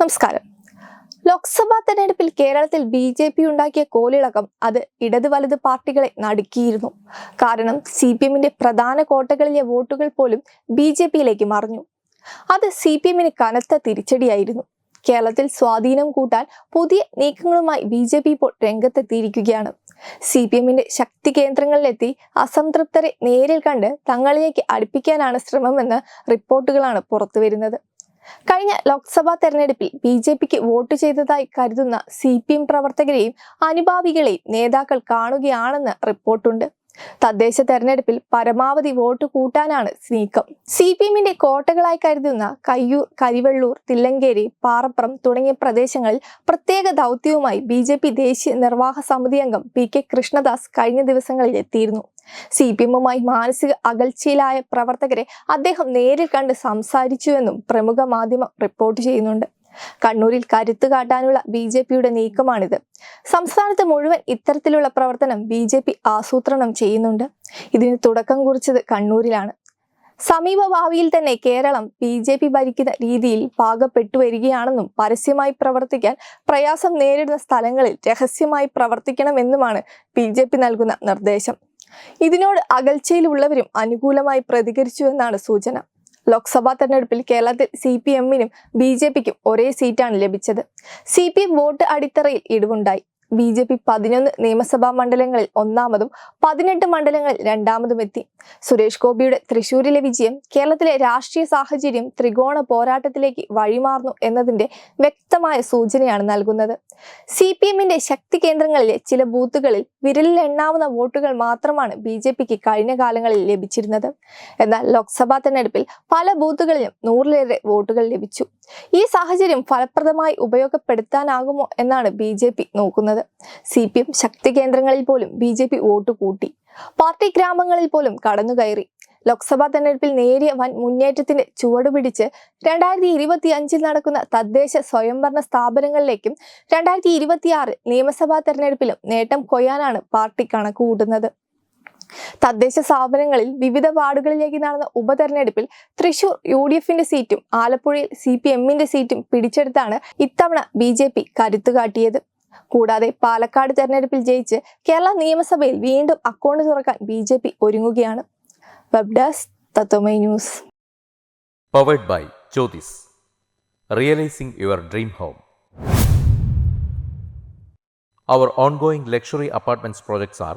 നമസ്കാരം. ലോക്സഭാ തെരഞ്ഞെടുപ്പിൽ കേരളത്തിൽ ബി ജെ പി ഉണ്ടാക്കിയ കോലിളക്കം അത് ഇടത് വലത് പാർട്ടികളെ നടുക്കിയിരുന്നു. കാരണം സി പി എമ്മിന്റെ പ്രധാന കോട്ടകളിലെ വോട്ടുകൾ പോലും ബി ജെ പിയിലേക്ക് മറിഞ്ഞു. അത് സി പി എമ്മിന് കനത്ത തിരിച്ചടിയായിരുന്നു. കേരളത്തിൽ സ്വാധീനം കൂട്ടാൻ പുതിയ നീക്കങ്ങളുമായി ബി ജെ പി ഇപ്പോൾ രംഗത്തെത്തിയിരിക്കുകയാണ്. സി പി എമ്മിന്റെ ശക്തി കേന്ദ്രങ്ങളിലെത്തി അസംതൃപ്തരെ നേരിൽ കണ്ട് തങ്ങളിലേക്ക് അടുപ്പിക്കാനാണ് ശ്രമമെന്ന് റിപ്പോർട്ടുകളാണ് പുറത്തുവരുന്നത്. കഴിഞ്ഞ ലോക്സഭാ തെരഞ്ഞെടുപ്പിൽ ബി ജെ പിക്ക് വോട്ട് ചെയ്തതായി കരുതുന്ന സി പി എം പ്രവർത്തകരെയും അനുഭാവികളെയും നേതാക്കൾ കാണുകയാണെന്ന് റിപ്പോർട്ടുണ്ട്. തദ്ദേശ തെരഞ്ഞെടുപ്പിൽ പരമാവധി വോട്ട് കൂട്ടാനാണ് നീക്കം. സി പി എമ്മിന്റെ കോട്ടകളായി കരുതുന്ന കയ്യൂർ കരിവെള്ളൂർ തില്ലങ്കേരി പാറപ്പുറം തുടങ്ങിയ പ്രദേശങ്ങളിൽ പ്രത്യേക ദൗത്യവുമായി ബി ജെ പി ദേശീയ നിർവാഹ സമിതി അംഗം പി കെ കൃഷ്ണദാസ് കഴിഞ്ഞ ദിവസങ്ങളിൽ എത്തിയിരുന്നു. സി പി എമ്മുമായി മാനസിക അകൽച്ചയിലായ പ്രവർത്തകരെ അദ്ദേഹം നേരിൽ കണ്ട് സംസാരിച്ചുവെന്നും പ്രമുഖ മാധ്യമം റിപ്പോർട്ട് ചെയ്യുന്നുണ്ട്. കണ്ണൂരിൽ കരുത്തു കാട്ടാനുള്ള ബി ജെ പിയുടെ നീക്കമാണിത്. സംസ്ഥാനത്ത് മുഴുവൻ ഇത്തരത്തിലുള്ള പ്രവർത്തനം ബി ജെ പി ആസൂത്രണം ചെയ്യുന്നുണ്ട്. ഇതിന് തുടക്കം കുറിച്ചത് കണ്ണൂരിലാണ്. സമീപ ഭാവിയിൽ തന്നെ കേരളം ബി ജെ പി ഭരിക്കുന്ന രീതിയിൽ പാകപ്പെട്ടു വരികയാണെന്നും പരസ്യമായി പ്രവർത്തിക്കാൻ പ്രയാസം നേരിടുന്ന സ്ഥലങ്ങളിൽ രഹസ്യമായി പ്രവർത്തിക്കണമെന്നുമാണ് ബി ജെ പി നൽകുന്ന നിർദ്ദേശം. ഇതിനോട് അകൽച്ചയിലുള്ളവരും അനുകൂലമായി പ്രതികരിച്ചു എന്നാണ് സൂചന. ലോക്സഭാ തെരഞ്ഞെടുപ്പിൽ കേരളത്തിൽ സി പി എമ്മിനും ബി ജെ പിക്കും ഒരേ സീറ്റാണ് ലഭിച്ചത്. സി പി എം വോട്ട് അടിത്തറയിൽ ഇടിവുണ്ടായി. ബി ജെ പി പതിനൊന്ന് നിയമസഭാ മണ്ഡലങ്ങളിൽ ഒന്നാമതും പതിനെട്ട് മണ്ഡലങ്ങളിൽ രണ്ടാമതും എത്തി. സുരേഷ് ഗോപിയുടെ തൃശൂരിലെ വിജയം കേരളത്തിലെ രാഷ്ട്രീയ സാഹചര്യം ത്രികോണ പോരാട്ടത്തിലേക്ക് വഴിമാറുന്നു എന്നതിന്റെ വ്യക്തമായ സൂചനയാണ് നൽകുന്നത്. സി പി എമ്മിന്റെ ശക്തി കേന്ദ്രങ്ങളിലെ ചില ബൂത്തുകളിൽ വിരലിൽ എണ്ണാവുന്ന വോട്ടുകൾ മാത്രമാണ് ബി ജെ പിക്ക് കഴിഞ്ഞ കാലങ്ങളിൽ ലഭിച്ചിരുന്നത്. എന്നാൽ ലോക്സഭാ തെരഞ്ഞെടുപ്പിൽ പല ബൂത്തുകളിലും നൂറിലേറെ വോട്ടുകൾ ലഭിച്ചു. ഈ സാഹചര്യം ഫലപ്രദമായി ഉപയോഗപ്പെടുത്താനാകുമോ എന്നാണ് ബി ജെ പി നോക്കുന്നത്. സി പി എം ശക്തി കേന്ദ്രങ്ങളിൽ പോലും ബി ജെ പി വോട്ട് കൂട്ടി. പാർട്ടി ഗ്രാമങ്ങളിൽ പോലും കടന്നുകയറി. ലോക്സഭാ തെരഞ്ഞെടുപ്പിൽ നേരിയ വൻ മുന്നേറ്റത്തിന്റെ ചുവടുപിടിച്ച് രണ്ടായിരത്തി ഇരുപത്തി അഞ്ചിൽ നടക്കുന്ന തദ്ദേശ സ്വയംഭരണ സ്ഥാപനങ്ങളിലേക്കും രണ്ടായിരത്തി ഇരുപത്തിയാറ് നിയമസഭാ തെരഞ്ഞെടുപ്പിലും നേട്ടം കൊയ്യാനാണ് പാർട്ടി കണക്കുകൂട്ടുന്നത്. തദ്ദേശ സ്ഥാപനങ്ങളിൽ വിവിധ വാർഡുകളിലേക്ക് നടന്ന ഉപതെരഞ്ഞെടുപ്പിൽ തൃശൂർ യു ഡി എഫിന്റെ സീറ്റും ആലപ്പുഴയിൽ സി പി എമ്മിന്റെ സീറ്റും പിടിച്ചെടുത്താണ് ഇത്തവണ ബി ജെ പി കരുത്തുകാട്ടിയത് കൂടാതെ പാലക്കാട് തെരഞ്ഞെടുപ്പിൽ ജയിച്ച് കേരള നിയമസഭയിൽ വീണ്ടും അക്കൗണ്ട് തുറക്കാൻ ബി ജെ പി ഒരുങ്ങുകയാണ്. Web desk Tatwamayi news. Powered by Jyothis realising your dream home Our ongoing luxury apartments projects are